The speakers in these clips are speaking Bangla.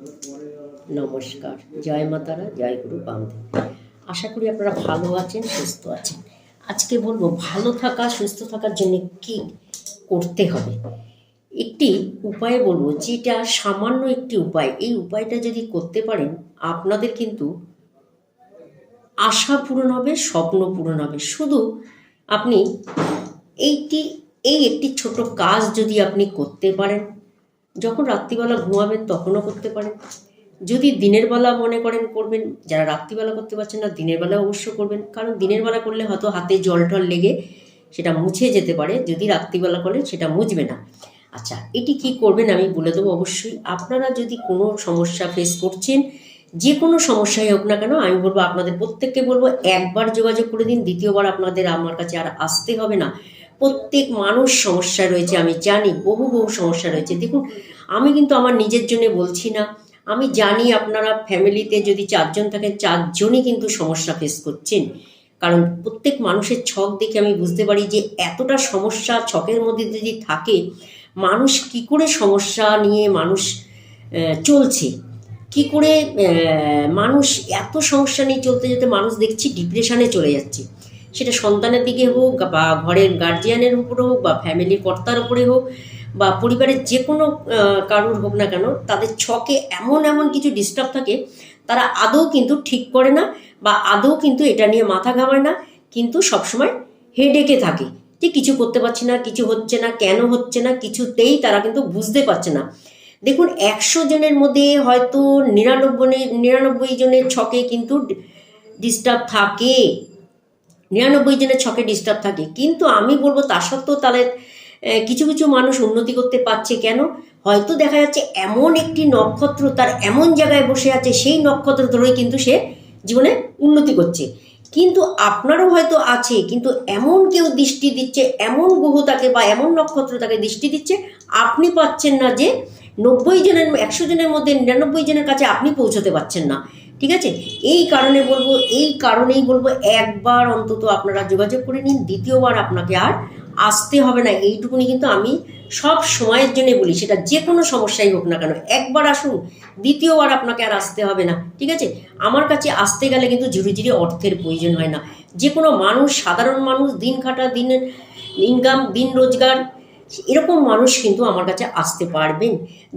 নমস্কার। জয় মাতারা, জয় গুরু বামদেব। আশা করি আপনারা ভালো আছেন, সুস্থ আছেন। আজকে বলব, ভালো থাকা, সুস্থ থাকার জন্য কি করতে হবে? একটি উপায় বলব, যেটা সামান্য একটি উপায়। এই উপায়টা যদি করতে পারেন, আপনাদের কিন্তু আশা পূরণ হবে, স্বপ্ন পূরণ হবে। শুধু আপনি এইটি, এই একটি ছোট কাজ যদি আপনি করতে পারেন যখন রাত্রিবেলা ঘুমাবেন তখনও করতে পারেন। যদি দিনের বেলা মনে করেন করবেন, যারা রাত্রিবেলা করতে পারছেন না, দিনের বেলা অবশ্য করবেন। কারণ দিনের বেলা করলে হয়তো হাতে জল টল লেগে সেটা মুছে যেতে পারে। যদি রাত্রিবেলা করেন সেটা মুছবে না। আচ্ছা এটি কি করবেন আমি বলে দেবো অবশ্যই। আপনারা যদি কোনো সমস্যা ফেস করছেন, যে কোনো সমস্যাই হোক না কেন, আমি বলব আপনাদের প্রত্যেককে বলব, একবার যোগাযোগ করে দিন। দ্বিতীয়বার আপনাদের আমার কাছে আর আসতে হবে না। প্রত্যেক মানুষ সমস্যা রয়েছে, আমি জানি, বহু বহু সমস্যা রয়েছে। দেখুন, আমি কিন্তু আমার নিজের জন্য বলছি না। আমি জানি আপনারা ফ্যামিলিতে যদি চারজন থাকেন, চারজনই কিন্তু সমস্যা ফেস করছেন। কারণ প্রত্যেক মানুষের ছক দেখে আমি বুঝতে পারি যে এতটা সমস্যা ছকের মধ্যে যদি থাকে, মানুষ কি করে সমস্যা নিয়ে মানুষ চলছে? কি করে মানুষ এত সমস্যা নিয়ে চলতে যেতে মানুষ দেখছি ডিপ্রেশনে চলে যাচ্ছে। সেটা সন্তানের দিকে হোক বা ঘরের গার্জিয়ানের উপরে হোক বা ফ্যামিলি কর্তার উপরে হোক বা পরিবারের যে কোনো কারুর হোক না কেন, তাদের ছকে এমন এমন কিছু ডিস্টার্ব থাকে, তারা আদৌ কিন্তু ঠিক করে না বা আদৌ কিন্তু এটা নিয়ে মাথা ঘামায় না, কিন্তু সবসময় হেডেকে থাকে। যে কিছু করতে পারছি না, কিছু হচ্ছে না, কেন হচ্ছে না, কিছুতেই তারা কিন্তু বুঝতে পারছে না। দেখুন, একশো জনের মধ্যে হয়তো নিরানব্বই নিরানব্বই জনের ছকে কিন্তু ডিস্টার্ব থাকে। নিরানব্বই জনের ছকে ডিস্টার্ব থাকে। কিন্তু আমি বলব, তা সত্ত্বেও তাদের কিছু কিছু মানুষ উন্নতি করতে পারছে কেন? হয়তো দেখা যাচ্ছে এমন একটি নক্ষত্র তার এমন জায়গায় বসে আছে, সেই নক্ষত্র ধরেই কিন্তু সে জীবনে উন্নতি করছে। কিন্তু আপনারও হয়তো আছে, কিন্তু এমন কেউ দৃষ্টি দিচ্ছে, এমন গ্রহ তাকে বা এমন নক্ষত্র তাকে দৃষ্টি দিচ্ছে, আপনি পাচ্ছেন না যে নব্বই জনের, একশো জনের মধ্যে নিরানব্বই জনের কাছে আপনি পৌঁছতে পারছেন না। ঠিক আছে? এই কারণে বলব, এই কারণেই বলব, একবার অন্তত আপনারা যোগাযোগ করে নিন, দ্বিতীয়বার আপনাকে আর আসতে হবে না। এইটুকুনি কিন্তু আমি সব সময়ের জন্য বলি, সেটা যে কোনো সমস্যাই হোক না কেন, একবার আসুন, দ্বিতীয়বার আপনাকে আর আসতে হবে না। ঠিক আছে? আমার কাছে আসতে গেলে কিন্তু ঝুড়ি ঝুড়ি অর্থের প্রয়োজন হয় না। যে কোনো মানুষ, সাধারণ মানুষ, দিন খাটা দিনের ইনকাম দিন রোজগার এরকম মানুষ কিন্তু আমার কাছে আসতে পারবেন।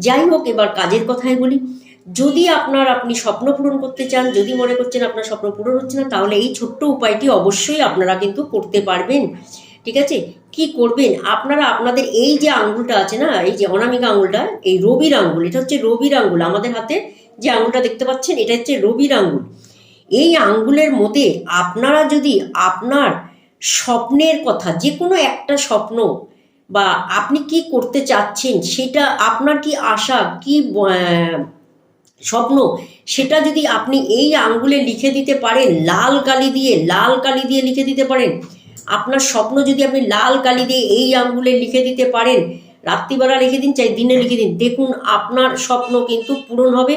যাই হোক, এবার কাজের কথাই বলি। যদি আপনার আপনি স্বপ্ন পূরণ করতে চান, যদি মনে করছেন আপনার স্বপ্ন পূরণ হচ্ছে না, তাহলে এই ছোট্ট উপায়টি অবশ্যই আপনারা কিন্তু করতে পারবেন। ঠিক আছে? কি করবেন? আপনারা আপনাদের এই যে আঙ্গুলটা আছে না, এই যে অনামিকা আঙ্গুলটা এই রবির আঙ্গুল এটা হচ্ছে রবির আঙ্গুল আমাদের হাতে যে আঙ্গুলটা দেখতে পাচ্ছেন, এটা হচ্ছে রবির আঙ্গুল এই আঙ্গুলের মধ্যে আপনারা যদি আপনার স্বপ্নের কথা, যে কোনো একটা স্বপ্ন বা আপনি কি করতে চাচ্ছেন, সেটা আপনার কি আশা, কি স্বপ্ন, সেটা যদি আপনি এই আঙ্গুলে লিখে দিতে পারেন, লাল কালি দিয়ে, লাল কালি দিয়ে লিখে দিতে পারেন, আপনার স্বপ্ন যদি আপনি লাল কালি দিয়ে এই আঙ্গুলে লিখে দিতে পারেন, রাত্রিবেলা লিখে দিন, চাই দিনে লিখে দিন, দেখুন আপনার স্বপ্ন কিন্তু পূরণ হবে,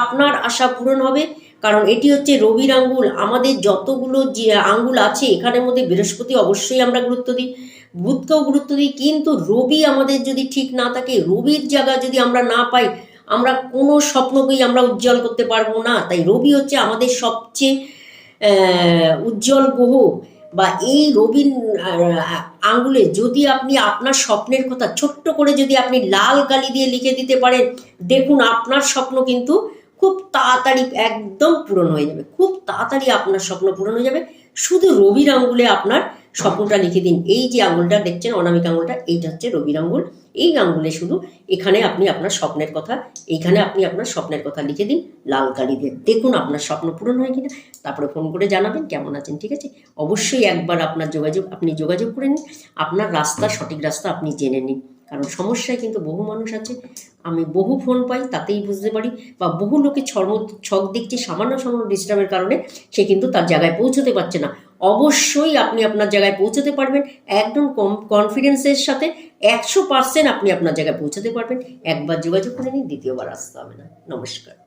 আপনার আশা পূরণ হবে, কারণ এটি হচ্ছে রবির আঙ্গুল, আমাদের যতগুলো যে আঙ্গুল আছে, এখানের মধ্যে বৃহস্পতি অবশ্যই আমরা গুরুত্ব দিই বুধকেও গুরুত্ব দিই, কিন্তু রবি আমাদের যদি ঠিক না থাকে, রবির জায়গা যদি আমরা না পাই, আমরা কোনো স্বপ্নকেই আমরা উজ্জ্বল করতে পারব না। তাই রবি হচ্ছে আমাদের সবচেয়ে উজ্জ্বল গ্রহ। বা এই রবির আঙ্গুলে যদি আপনি আপনার স্বপ্নের কথা ছোট্ট করে যদি আপনি লাল কালি দিয়ে লিখে দিতে পারেন, দেখুন আপনার স্বপ্ন কিন্তু খুব তাড়াতাড়ি একদম পূরণ হয়ে যাবে। খুব তাড়াতাড়ি আপনার স্বপ্ন পূরণ হয়ে যাবে। শুধু রবির আঙ্গুলে আপনার স্বপ্নটা লিখে দিন। এই যে আঙুলটা দেখছেন, অনামিক আঙুলটা, এইটা হচ্ছে রবির আঙ্গুল এই আঙ্গুলে শুধু এখানে আপনি আপনার স্বপ্নের কথা, এইখানে আপনি আপনার স্বপ্নের কথা লিখে দিন, লাল কালি দিয়ে। দেখুন আপনার স্বপ্ন পূরণ হয় কিনা। তারপরে ফোন করে জানাবেন, কেমন আছেন, ঠিক আছে? অবশ্যই একবার আপনার যোগাযোগ, আপনি যোগাযোগ করে নিন। আপনার রাস্তা, সঠিক রাস্তা আপনি জেনে নিন। কারণ সমস্যায় কিন্তু বহু মানুষ আছে। আমি বহু ফোন পাই, তাতেই বুঝতে পারি। বা বহু লোকে ছর্ম ছক দেখছে সামান্য সামান্য ডিস্টার্বের কারণে, সে কিন্তু তার জায়গায় পৌঁছতে পারছে না। অবশ্যই আপনি আপনার জায়গায় পৌঁছাতে পারবেন। একদম কম কনফিডেন্সের সাথে একশো পার্সেন্ট আপনি আপনার জায়গায় পৌঁছাতে পারবেন। একবার যোগাযোগ করে নিন, দ্বিতীয়বার আসতে হবে না। নমস্কার।